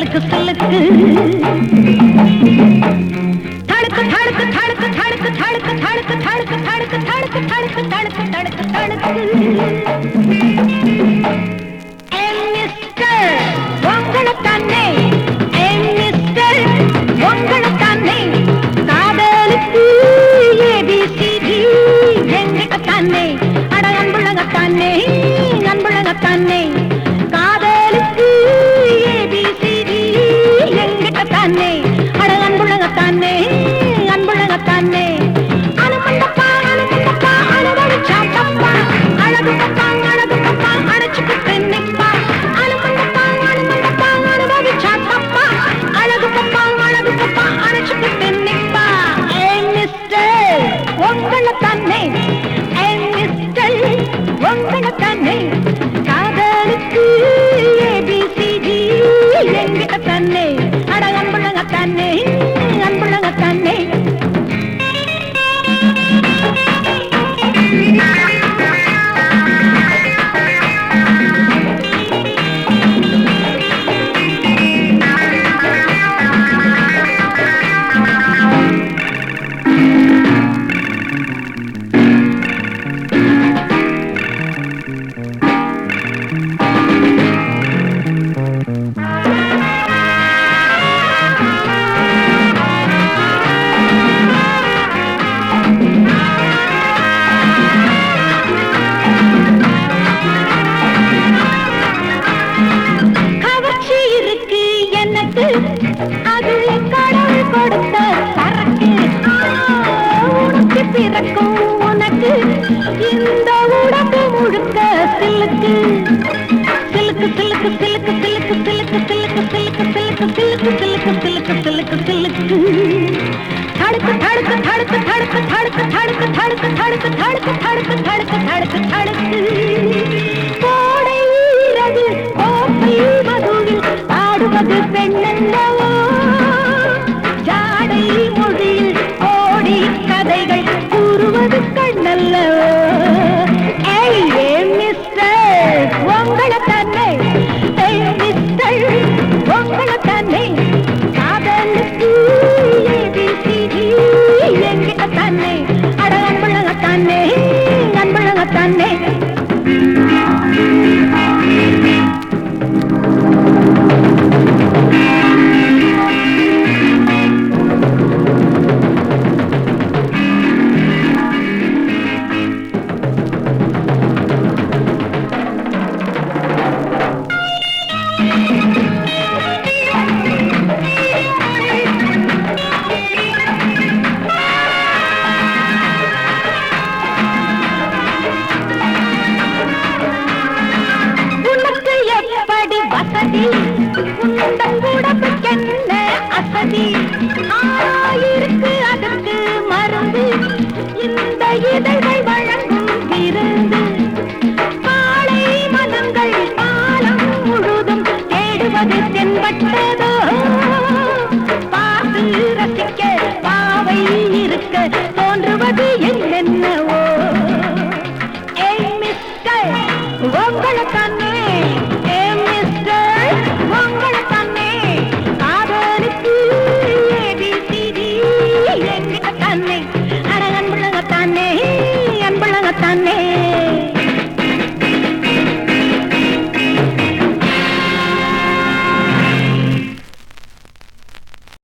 சிலுக்கு சிலுக்கு தடுக்கு தடுக்கு தடுக்கு தடுக்கு தடுக்கு தடுக்கு தடுக்கு தடுக்கு தடுக்கு தடுக்கு தடுக்கு தடுக்கு தடுக்கு ஏய் மிஸ்டர் உங்களைத்தானே மிஸ்டர் காதலுக்கு ஏபிசிடி அட சிலுக்கு சிலுக்கு சிலுக்கு சிலுக்கு சிலுக்கு சிலுக்கு சிலுக்கு சிலுக்கு சிலுக்கு சிலுக்கு சிலுக்கு சிலுக்கு சிலுக்கு சிலுக்கு தடுக்கு தடுக்கு தடுக்கு தடுக்கு தடுக்கு தடுக்கு தடுக்கு தடுக்கு தடுக்கு தடுக்கு தடுக்கு தடுக்கு தடுக்கு கோடை இரவு கோப்பை மதுவில் ஆடுவது பெண்ணல்லவோ ஜாடை மொழியில் ஓடி கதைகள் கூறுவது கண்ணல்லவோ வியாதி ஆயிருக்கு அதற்கு மருந்து. இந்த இதழ்கள் வழங்கும் விருந்து. காளை மதங்கள் காலம் முழுதும் தேடுவது தென்பட்டதோ? பார்த்து ரசிக்க பாவை இருக்க தோன்றும் manera.